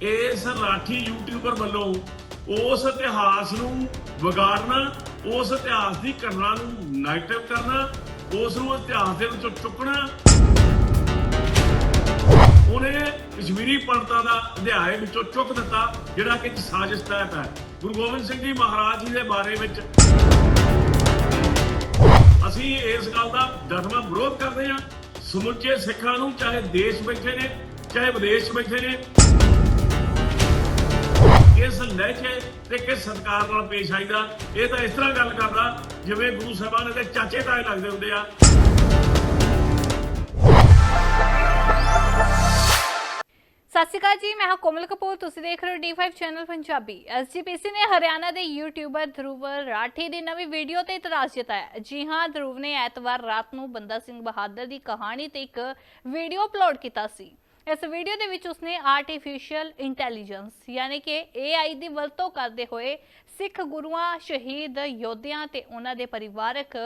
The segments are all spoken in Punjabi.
ਇਸ ਰਾਠੀ ਯੂਟਿਊਬਰ ਵੱਲੋਂ ਉਸ ਇਤਿਹਾਸ ਨੂੰ ਵਿਗਾੜਨਾ, ਉਸ ਇਤਿਹਾਸ ਦੀ ਘਟਨਾ ਨੂੰ ਨੈਗੇਟਿਵ ਕਰਨਾ, ਉਸ ਨੂੰ ਇਤਿਹਾਸ ਦੇ ਵਿੱਚੋਂ ਚੁੱਕਣਾ। ਉਹਨੇ ਕਸ਼ਮੀਰੀ ਪੰਡਤਾਂ ਦਾ ਅਧਿਆਇ ਵਿੱਚੋਂ ਚੁੱਕ ਦਿੱਤਾ, ਜਿਹੜਾ ਕਿ ਸਾਜ਼ਿਸ਼ ਤਹਿਤ ਹੈ। ਗੁਰੂ ਗੋਬਿੰਦ ਸਿੰਘ ਜੀ ਮਹਾਰਾਜ ਜੀ ਦੇ ਬਾਰੇ ਵਿੱਚ ਅਸੀਂ ਇਸ ਗੱਲ ਦਾ ਡਟਵਾ ਵਿਰੋਧ ਕਰਦੇ ਹਾਂ। ਸਮੁੱਚੇ ਸਿੱਖਾਂ ਨੂੰ ਚਾਹੇ ਦੇਸ਼ ਬੈਠੇ ਨੇ, ਚਾਹੇ ਵਿਦੇਸ਼ ਬੈਠੇ ਨੇ ਕਿਸ ਲਹਿਜੇ ਤੇ ਕਿਸ ਸਤਕਾਰ ਨਾਲ ਪੇਸ਼ ਆਈਦਾ? ਇਹ ਤਾਂ ਇਸ ਤਰ੍ਹਾਂ ਗੱਲ ਕਰਦਾ, ਜਿਵੇਂ ਗੁਰੂ ਸਾਹਿਬਾਨ ਦੇ ਚਾਚੇ ਤਾਏ ਲੱਗਦੇ ਹੁੰਦੇ ਆ। ਸਤਿ ਸ਼੍ਰੀ ਅਕਾਲ ਜੀ, ਮੈਂ ਹਾਂ ਕੋਮਲ ਕਪੂਰ, ਤੁਸੀਂ ਦੇਖ ਰਹੇ ਹੋ D5 ਚੈਨਲ ਪੰਜਾਬੀ। ਐਸਜੀਪੀਸੀ ਨੇ ਹਰਿਆਣਾ ਦੇ ਯੂਟਿਊਬਰ ਧਰੁਵ ਰਾਠੀ ਦੀ ਨਵੀਂ ਵੀਡੀਓ ਤੇ ਇਤਰਾਜ਼ ਜਤਾਇਆ। ਜੀ ਹਾਂ, ਧਰੁਵ ਨੇ ਐਤਵਾਰ ਰਾਤ ਨੂੰ ਬੰਦਾ ਸਿੰਘ ਬਹਾਦਰ ਦੀ ਕਹਾਣੀ ਤੇ ਇੱਕ ਵੀਡੀਓ ਅਪਲੋਡ ਕੀਤਾ ਸੀ। ਇਸ ਵੀਡੀਓ ਦੇ ਵਿੱਚ ਉਸਨੇ ਆਰਟੀਫੀਸ਼ੀਅਲ ਇੰਟੈਲੀਜੈਂਸ ਯਾਨੀ ਕਿ AI ਦੀ ਵਰਤੋਂ ਕਰਦੇ ਹੋਏ ਸਿੱਖ ਗੁਰੂਆਂ, ਸ਼ਹੀਦ ਯੋਧਿਆਂ ਤੇ ਉਹਨਾਂ ਦੇ ਪਰਿਵਾਰਕ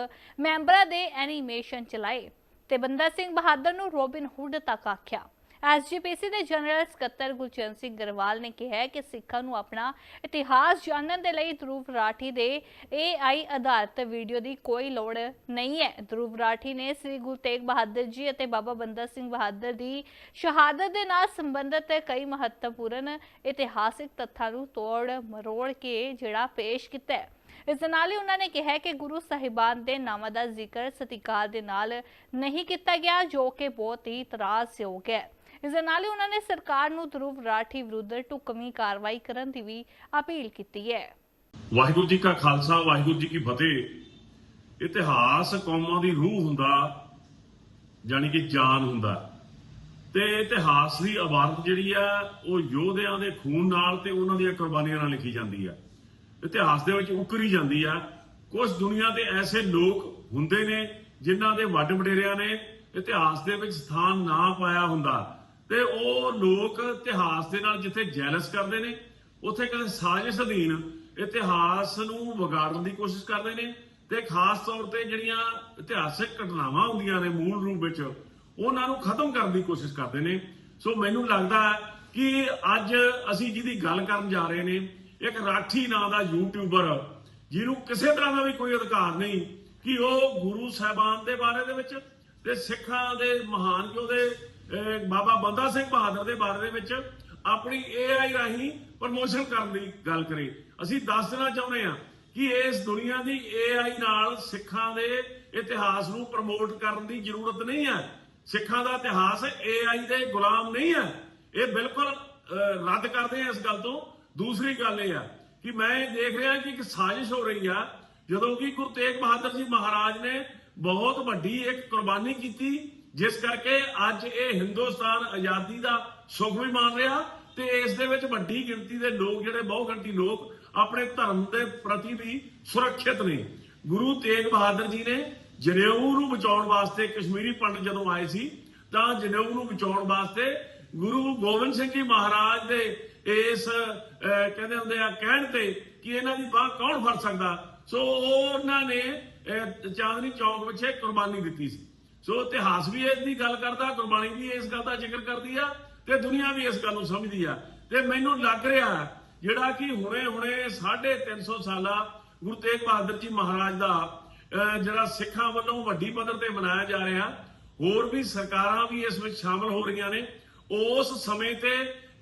ਮੈਂਬਰਾਂ ਦੇ ਐਨੀਮੇਸ਼ਨ ਚਲਾਏ। ਤੇ ਬੰਦਾ ਸਿੰਘ ਬਹਾਦਰ ਨੂੰ ਰੋਬਿਨ ਹੁੱਡ ਤੱਕ ਆਖਿਆ। ਐਸਜੀਪੀਸੀ ਦੇ ਜਨਰਲ ਸਕੱਤਰ ਗੁਲਚਰਨ ਸਿੰਘ ਗਰਵਾਲ ਨੇ ਕਿਹਾ ਕਿ ਸਿੱਖਾਂ ਨੂੰ ਆਪਣਾ ਇਤਿਹਾਸ ਜਾਣਨ ਦੇ ਲਈ ਧਰੁਵ ਰਾਠੀ ਦੇ AI ਆਧਾਰਿਤ ਵੀਡੀਓ ਦੀ ਕੋਈ ਲੋੜ ਨਹੀਂ ਹੈ। ਧਰੁਵ ਰਾਠੀ ਨੇ ਸ੍ਰੀ ਗੁਰੂ ਤੇਗ ਬਹਾਦਰ ਜੀ ਅਤੇ ਬਾਬਾ ਬੰਦਾ ਸਿੰਘ ਬਹਾਦਰ ਦੀ ਸ਼ਹਾਦਤ ਦੇ ਨਾਲ ਸੰਬੰਧਿਤ ਕਈ ਮਹੱਤਵਪੂਰਨ ਇਤਿਹਾਸਿਕ ਤੱਥਾਂ ਨੂੰ ਤੋੜ ਮਰੋੜ ਕੇ ਜਿਹੜਾ ਪੇਸ਼ ਕੀਤਾ ਹੈ। ਇਸ ਦੇ ਨਾਲ ਹੀ ਉਹਨਾਂ ਨੇ ਕਿਹਾ ਕਿ ਗੁਰੂ ਸਾਹਿਬਾਨ ਦੇ ਨਾਮਾਂ ਦਾ ਜ਼ਿਕਰ ਸਤਿਕਾਰ ਦੇ ਨਾਲ ਨਹੀਂ ਕੀਤਾ ਗਿਆ, ਜੋ ਕਿ ਬਹੁਤ ਹੀ ਇਤਰਾਜ਼ਯੋਗ ਹੈ। ਇਸ ਦੇ ਨਾਲ ਹੀ ਉਹਨਾਂ ਨੇ ਸਰਕਾਰ ਨੂੰ ਧਰੁਵ ਰਾਠੀ ਵਿਰੁੱਧ ਢੁਕਵੀਂ ਕਾਰਵਾਈ ਕਰਨ ਦੀ ਵੀ ਅਪੀਲ ਕੀਤੀ ਹੈ। ਵਾਹਿਗੁਰੂ ਜੀ ਕਾ ਖਾਲਸਾ, ਵਾਹਿਗੁਰੂ ਜੀ ਕੀ ਫਤਿਹ। ਇਤਿਹਾਸ ਕੌਮਾਂ ਦੀ ਰੂਹ ਹੁੰਦਾ, ਜਾਣੀ ਕਿ ਜਾਨ ਹੁੰਦਾ। ਤੇ ਇਤਿਹਾਸ ਦੀ ਇਬਾਰਤ ਜਿਹੜੀ ਆ, ਉਹ ਯੋਧਿਆਂ ਦੇ ਖੂਨ ਨਾਲ ਤੇ ਉਹਨਾਂ ਦੀਆਂ ਕੁਰਬਾਨੀਆਂ ਨਾਲ ਲਿਖੀ ਜਾਂਦੀ ਆ। ਇਤਿਹਾਸ ਦੇ ਵਿੱਚ ਉਕਰੀ ਜਾਂਦੀ ਆ। ਕੁਝ ਦੁਨੀਆ ਦੇ ਐਸੇ ਲੋਕ ਹੁੰਦੇ ਨੇ, ਜਿਨ੍ਹਾਂ ਦੇ ਵੱਡ ਵਡੇਰਿਆਂ ਨੇ ਇਤਿਹਾਸ ਦੇ ਵਿੱਚ ਸਥਾਨ ਨਾ ਪਾਇਆ ਹੁੰਦਾ। ਤੇ ਉਹ ਲੋਕ ਇਤਿਹਾਸ ਦੇ ਨਾਲ ਜਿੱਥੇ ਜੈਲਸ ਕਰਦੇ ਨੇ, ਉੱਥੇ ਕਿਸੇ ਸਾਜ਼ਿਸ਼ ਅਧੀਨ ਇਤਿਹਾਸ ਨੂੰ ਵਿਗਾੜਨ ਦੀ ਕੋਸ਼ਿਸ਼ ਕਰਦੇ ਨੇ ਤੇ ਖਾਸ ਤੌਰ ਤੇ ਜਿਹੜੀਆਂ ਇਤਿਹਾਸਿਕ ਘਟਨਾਵਾਂ ਹੁੰਦੀਆਂ ਨੇ ਮੂਲ ਰੂਪ ਵਿੱਚ, ਉਹਨਾਂ ਨੂੰ ਖਤਮ ਕਰਨ ਦੀ ਕੋਸ਼ਿਸ਼ ਕਰਦੇ ਨੇ। ਸੋ ਮੈਨੂੰ ਲੱਗਦਾ ਕਿ ਅੱਜ ਅਸੀਂ ਜਿਹਦੀ ਗੱਲ ਕਰਨ ਜਾ ਰਹੇ ਨੇ, ਇੱਕ ਰਾਠੀ ਨਾਂ ਦਾ ਯੂਟਿਊਬਰ ਜਿਹਨੂੰ ਕਿਸੇ ਤਰ੍ਹਾਂ ਦਾ ਵੀ ਕੋਈ ਅਧਿਕਾਰ ਨਹੀਂ ਕਿ ਉਹ ਗੁਰੂ ਸਾਹਿਬਾਨ ਦੇ ਬਾਰੇ ਦੇ ਵਿੱਚ ਤੇ ਸਿੱਖਾਂ ਦੇ ਮਹਾਨ ਯੋਧੇ ਬਾਬਾ ਬੰਦਾ ਸਿੰਘ ਬਹਾਦਰ ਦੇ ਬਾਰੇ ਦੇ ਵਿੱਚ ਆਪਣੀ AI ਰਾਹੀਂ ਪ੍ਰਮੋਸ਼ਨ ਕਰਨ ਦੀ ਗੱਲ ਕਰੇ। ਅਸੀਂ ਦੱਸ ਦੇਣਾ ਚਾਹੁੰਦੇ ਹਾਂ ਕਿ ਇਸ ਦੁਨੀਆ ਦੀ AI ਨਾਲ ਸਿੱਖਾਂ ਦੇ ਇਤਿਹਾਸ ਨੂੰ ਪ੍ਰਮੋਟ ਕਰਨ ਦੀ ਜ਼ਰੂਰਤ ਨਹੀਂ ਹੈ। ਸਿੱਖਾਂ ਦਾ ਇਤਿਹਾਸ AI ਦੇ ਗੁਲਾਮ ਨਹੀਂ ਹੈ। ਇਹ ਬਿਲਕੁਲ ਰੱਦ ਕਰਦੇ ਆ ਇਸ ਗੱਲ ਤੋਂ। ਦੂਸਰੀ ਗੱਲ ਇਹ ਆ ਕਿ ਮੈਂ ਇਹ ਦੇਖ ਰਿਹਾ ਕਿ ਇੱਕ ਸਾਜ਼ਿਸ਼ ਹੋ ਰਹੀ ਆ। ਜਦੋਂ ਕਿ ਗੁਰੂ ਤੇਗ ਬਹਾਦਰ ਜੀ ਮਹਾਰਾਜ ਨੇ ਬਹੁਤ ਵੱਡੀ ਇੱਕ ਕੁਰਬਾਨੀ ਕੀਤੀ ਜਿਸ ਕਰਕੇ ਅੱਜ ਇਹ ਹਿੰਦੁਸਤਾਨ ਆਜ਼ਾਦੀ ਦਾ ਸੁਖ ਵੀ ਮਾਣ ਰਿਹਾ ਤੇ ਇਸ ਦੇ ਵਿੱਚ ਵੱਡੀ ਗਿਣਤੀ ਦੇ ਲੋਕ ਜਿਹੜੇ ਬਹੁ ਗਿਣਤੀ ਲੋਕ ਆਪਣੇ ਧਰਮ ਦੇ ਪ੍ਰਤੀ ਵੀ ਸੁਰੱਖਿਅਤ ਨੇ। ਗੁਰੂ ਤੇਗ ਬਹਾਦਰ ਜੀ ਨੇ ਜਨੇਊ ਨੂੰ ਬਚਾਉਣ ਵਾਸਤੇ ਕਸ਼ਮੀਰੀ ਪੰਡਤ ਜਦੋਂ ਆਏ ਸੀ, ਤਾਂ ਜਨੇਊ ਨੂੰ ਬਚਾਉਣ ਵਾਸਤੇ ਗੁਰੂ ਗੋਬਿੰਦ ਸਿੰਘ ਜੀ ਮਹਾਰਾਜ ਦੇ ਇਸ ਕਹਿੰਦੇ ਹੁੰਦੇ ਆ, ਕਹਿਣ ਤੇ ਕਿ ਇਹਨਾਂ ਦੀ ਬਾਹ ਕੌਣ ਫੜ ਸਕਦਾ? ਸੋ ਉਹਨਾਂ ਨੇ ਚਾਂਦਨੀ ਚੌਕ ਵਿੱਚ ਕੁਰਬਾਨੀ ਦਿੱਤੀ ਸੀ। ਸੋ ਇਤਿਹਾਸ ਵੀ ਇਸ ਦੀ ਗੱਲ ਕਰਦਾ, ਗੁਰਬਾਣੀ ਵੀ ਇਸ ਗੱਲ ਦਾ ਜ਼ਿਕਰ ਕਰਦੀ ਆ ਤੇ ਦੁਨੀਆ ਵੀ ਇਸ ਗੱਲ ਨੂੰ ਸਮਝਦੀ ਆ। ਤੇ ਮੈਨੂੰ ਲੱਗ ਰਿਹਾ ਜਿਹੜਾ ਕਿ ਹੁਣੇ ਹੁਣੇ 350 ਸਾਲਾ ਗੁਰੂ ਤੇਗ ਬਹਾਦਰ ਜੀ ਮਹਾਰਾਜ ਦਾ ਜਿਹੜਾ ਸਿੱਖਾਂ ਵੱਲੋਂ ਵੱਡੀ ਪੱਧਰ ਤੇ ਮਨਾਇਆ ਜਾ ਰਿਹਾ, ਹੋਰ ਵੀ ਸਰਕਾਰਾਂ ਵੀ ਇਸ ਵਿੱਚ ਸ਼ਾਮਲ ਹੋ ਰਹੀਆਂ ਨੇ। ਉਸ ਸਮੇਂ ਤੇ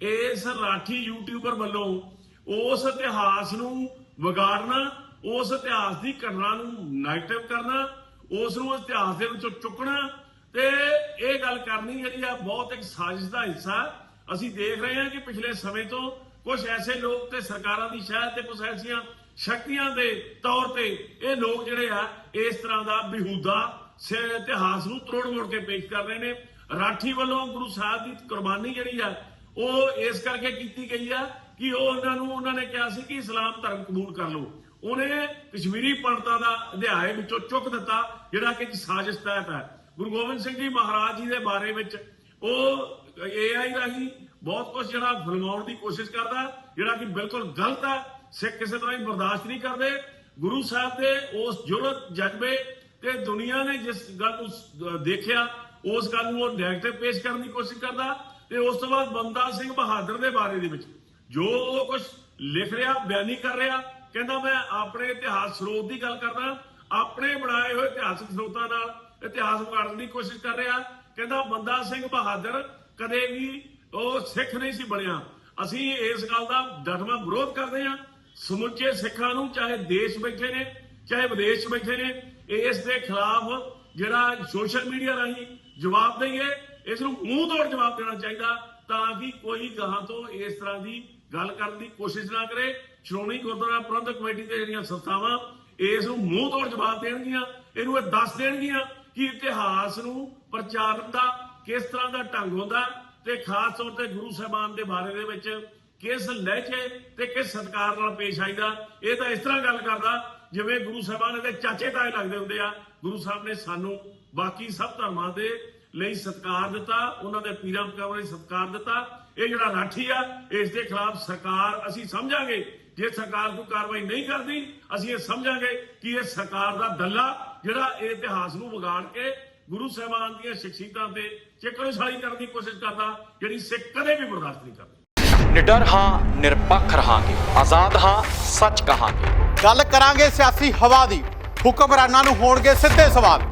ਇਸ ਰਾਠੀ ਯੂਟਿਊਬਰ ਵੱਲੋਂ ਉਸ ਇਤਿਹਾਸ ਨੂੰ ਵਿਗਾੜਨਾ, ਉਸ ਇਤਿਹਾਸ ਦੀ ਘਟਨਾ ਨੂੰ ਨੈਗੇਟਿਵ ਕਰਨਾ ਉਸ ਨੂੰ ਇਤਿਹਾਸ ਦੇ ਵਿੱਚੋਂ ਚੁੱਕਣਾ ਤੇ ਇਹ ਗੱਲ ਕਰਨੀ ਜਿਹੜੀ ਆ ਬਹੁਤ ਇੱਕ ਸਾਜ਼ਿਸ਼ ਦਾ ਹਿੱਸਾ। ਅਸੀਂ ਦੇਖ ਰਹੇ ਹਾਂ ਕਿ ਪਿਛਲੇ ਸਮੇਂ ਤੋਂ ਕੁਝ ਐਸੇ ਲੋਕ ਤੇ ਸਰਕਾਰਾਂ ਦੀ ਸ਼ਾਇਦ ਤੇ ਕੁਝ ਐਸੀਆਂ ਸ਼ਕਤੀਆਂ ਦੇ ਤੌਰ ਤੇ ਇਹ ਲੋਕ ਜਿਹੜੇ ਆ, ਇਸ ਤਰ੍ਹਾਂ ਦਾ ਬਿਹੂਦਾ ਇਤਿਹਾਸ ਨੂੰ ਤਰੋੜ ਮੋੜ ਕੇ ਪੇਸ਼ ਕਰ ਰਹੇ ਨੇ। ਰਾਠੀ ਵੱਲੋਂ ਗੁਰੂ ਸਾਹਿਬ ਦੀ ਕੁਰਬਾਨੀ ਜਿਹੜੀ ਆ, ਉਹ ਇਸ ਕਰਕੇ ਕੀਤੀ ਗਈ ਆ ਕਿ ਉਹ ਉਹਨਾਂ ਨੂੰ, ਉਹਨਾਂ ਨੇ ਕਿਹਾ ਸੀ ਕਿ ਇਸਲਾਮ ਧਰਮ ਕਬੂਲ ਕਰ ਲਓ। ਉਹਨੇ ਕਸ਼ਮੀਰੀ ਪੰਡਤਾਂ ਦਾ ਅਧਿਆਇ ਵਿੱਚੋਂ ਚੁੱਕ ਦਿੱਤਾ, ਜਿਹੜਾ ਕਿ ਸਾਜ਼ਿਸ਼ ਤਹਿਤ ਹੈ। ਗੁਰੂ ਗੋਬਿੰਦ ਸਿੰਘ ਜੀ ਮਹਾਰਾਜ ਜੀ ਦੇ ਬਾਰੇ ਵਿੱਚ ਉਹ AI ਰਾਹੀਂ ਬਹੁਤ ਕੁਝ ਜਿਹੜਾ ਫਿਲਮਾਉਣ ਦੀ ਕੋਸ਼ਿਸ਼ ਕਰਦਾ, ਜਿਹੜਾ ਕਿ ਬਿਲਕੁਲ ਗਲਤ ਹੈ, ਸਿੱਖ ਕਿਸੇ ਤਰ੍ਹਾਂ ਹੀ ਬਰਦਾਸ਼ਤ ਨਹੀਂ ਕਰਦੇ। ਗੁਰੂ ਸਾਹਿਬ ਦੇ ਉਸ ਜੁਰਤ ਜਜ਼ਬੇ ਤੇ ਦੁਨੀਆ ਨੇ ਜਿਸ ਗੱਲ ਨੂੰ ਦੇਖਿਆ, ਉਸ ਗੱਲ ਨੂੰ ਉਹ ਨੈਗੇਟਿਵ ਪੇਸ਼ ਕਰਨ ਦੀ ਕੋਸ਼ਿਸ਼ ਕਰਦਾ ਤੇ ਉਸ ਤੋਂ ਬਾਅਦ ਬੰਦਾ ਸਿੰਘ ਬਹਾਦਰ ਦੇ ਬਾਰੇ ਦੇ ਵਿੱਚ ਜੋ ਉਹ ਕੁਝ ਲਿਖ ਰਿਹਾ, ਬਿਆਨੀ ਕਰ ਰਿਹਾ ਕਹਿੰਦਾ ਮੈਂ ਆਪਣੇ ਇਤਿਹਾਸ ਸਰੋਤ ਦੀ ਗੱਲ ਕਰਦਾ, ਆਪਣੇ ਬਣਾਏ ਹੋਏ ਇਤਿਹਾਸਕ ਸਰੋਤਾਂ ਨਾਲ ਇਤਿਹਾਸ ਵਿਗਾੜਨ ਦੀ ਕੋਸ਼ਿਸ਼ ਕਰ ਰਿਹਾ। ਕਹਿੰਦਾ ਬੰਦਾ ਸਿੰਘ ਬਹਾਦਰ ਕਦੇ ਵੀ ਉਹ ਸਿੱਖ ਨਹੀਂ ਸੀ ਬਣਿਆ। ਅਸੀਂ ਇਸ ਗੱਲ ਦਾ ਡਟਵਾ ਵਿਰੋਧ ਕਰਦੇ ਹਾਂ। ਸਮੁੱਚੇ ਸਿੱਖਾਂ ਨੂੰ ਚਾਹੇ ਦੇਸ਼ ਬੈਠੇ ਨੇ, ਚਾਹੇ ਵਿਦੇਸ਼ ਬੈਠੇ ਨੇ, ਇਸ ਦੇ ਖਿਲਾਫ ਜਿਹੜਾ ਸੋਸ਼ਲ ਮੀਡੀਆ ਰਾਹੀਂ ਜਵਾਬ ਦਈਏ, ਇਸ ਨੂੰ ਮੂੰਹ ਤੋੜ ਜਵਾਬ ਦੇਣਾ ਚਾਹੀਦਾ। ਤਾਂ ਕਿ ਕੋਈ ਗਾਹਾਂ ਤੋਂ ਇਸ ਤਰ੍ਹਾਂ ਦੀ ਗੱਲ ਕਰਨ ਦੀ ਕੋਸ਼ਿਸ਼ ਨਾ ਕਰੇ। ਸ਼੍ਰੋਮਣੀ ਗੁਰਦੁਆਰਾ ਪ੍ਰਬੰਧਕ ਕਮੇਟੀ ਦੇ ਜਿਹੜੀਆਂ ਸੰਸਥਾਵਾਂ, ਇਸ ਨੂੰ ਮੂੰਹ ਤੋੜ ਜਵਾਬ ਦੇਣਗੀਆਂ, ਇਹਨੂੰ ਇਹ ਦੱਸ ਦੇਣਗੀਆਂ ਕਿ ਇਤਿਹਾਸ ਨੂੰ ਪ੍ਰਚਾਰਨ ਦਾ ਕਿਸ ਤਰ੍ਹਾਂ ਦਾ ਢੰਗ ਹੁੰਦਾ ਤੇ ਖਾਸ ਤੌਰ ਤੇ ਗੁਰੂ ਸਾਹਿਬਾਨ ਦੇ ਬਾਰੇ ਦੇ ਵਿੱਚ ਕਿਸ ਲਹਿਜੇ ਤੇ ਕਿਸ ਸਤਕਾਰ ਨਾਲ ਪੇਸ਼ ਆਈਦਾ, ਇਹ ਤਾਂ ਇਸ ਤਰ੍ਹਾਂ ਗੱਲ ਕਰਦਾ ਜਿਵੇਂ ਗੁਰੂ ਸਾਹਿਬਾਨ ਦੇ ਚਾਚੇ ਤਾਏ ਲੱਗਦੇ ਹੁੰਦੇ ਆ। ਗੁਰੂ ਸਾਹਿਬ ਨੇ ਸਾਨੂੰ ਬਾਕੀ ਸਭ ਧਰਮਾਂ ਦੇ ਲਈ ਸਤਕਾਰ ਦਿੱਤਾ ਉਹਨਾਂ ਦੇ ਪੀਰਾਂ ਪਕਾਵਾਂ ਲਈ ਸਤਕਾਰ ਦਿੱਤਾ। ਇਹ ਜਿਹੜਾ ਰਾਠੀ ਆ ਇਸ ਦੇ ਖਿਲਾਫ ਸਰਕਾਰ ਅਸੀਂ ਸਮਝਾਂਗੇ ਜੇ ਸਰਕਾਰ ਕੋਈ ਕਾਰਵਾਈ ਨਹੀਂ ਕਰਦੀ ਅਸੀਂ ਇਹ ਸਮਝਾਂਗੇ ਕਿ ਇਹ ਸਰਕਾਰ ਦਾ ਦੱਲਾ ਜਿਹੜਾ ਇਹ ਇਤਿਹਾਸ ਨੂੰ ਵਿਗਾੜ ਕੇ ਗੁਰੂ ਸਾਹਿਬਾਨ ਦੀਆਂ ਸ਼ਖਸੀਅਤਾਂ ਤੇ ਚਿਕੜਸਾਲੀ ਕਰਨ ਦੀ ਕੋਸ਼ਿਸ਼ ਕਰਦਾ ਜਿਹੜੀ ਸਿੱਖ ਕਦੇ ਵੀ ਬਰਦਾਸ਼ਤ ਨਹੀਂ ਕਰਦੇ। ਨਿਡਰ ਹਾਂ ਨਿਰਪੱਖ ਰਹਾਂਗੇ ਆਜ਼ਾਦ ਹਾਂ ਸੱਚ ਕਹਾਂਗੇ। ਗੱਲ ਕਰਾਂਗੇ ਸਿਆਸੀ ਹਵਾ ਦੀ ਹੁਕਮਰਾਨਾਂ ਨੂੰ ਹੋਣਗੇ ਸਿੱਧੇ ਸਵਾਲ।